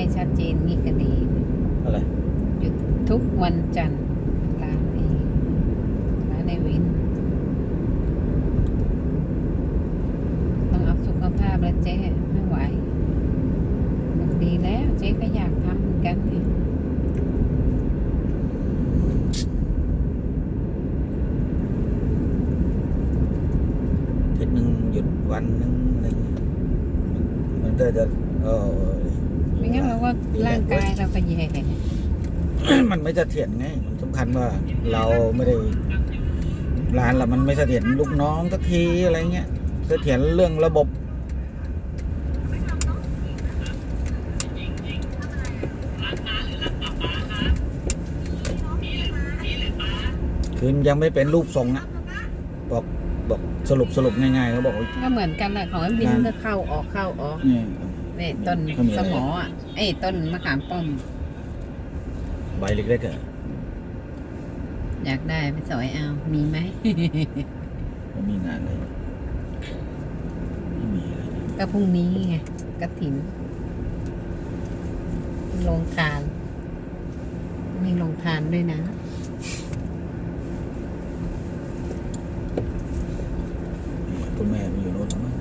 ให้ชัดเจนนี่ก็ดีอะไรหยุดทุกวันจันทร์ร้านนี้ร้านในวิน ต้องเอาสุขภาพแล้วเจ๊ไม่ไหวบอกดีแล้วเจ๊ก็อยากทำเหมือนกันเนี่ยอาทิศหนึ่งหยุดวันหนึ่งอะไรเงี้ยมันมันก็จะเออ ไม่งั้นเราก็ร่างกายเราก็แย่มันไม่เสถียรไง มันสำคัญว่าเราไม่ได้ร้านเรามันไม่เสถียรลูกน้องสักทีอะไรเงี้ย เสถียรเรื่องระบบคือยังไม่เป็นรูปทรงอะบอกบอกสรุปสรุปง่ายๆเขาบอกว่าก็เหมือนกันแหละของไอ้บินงานก็เข้าออกเข้าออก นี่นี่ต้นเขามีอะไรสมออะไอ้ยต้นมะขามป้อม ใบเล็กๆอะอยากได้ไปสอยเอา มีไหม มันมีงานอะไรไม่มีอะไรเลยก็พรุ่งนี้ไงกระถินลงทาน มีลงทานด้วยนะ คุณแม่มีอยู่โน่นแล้วมั้ง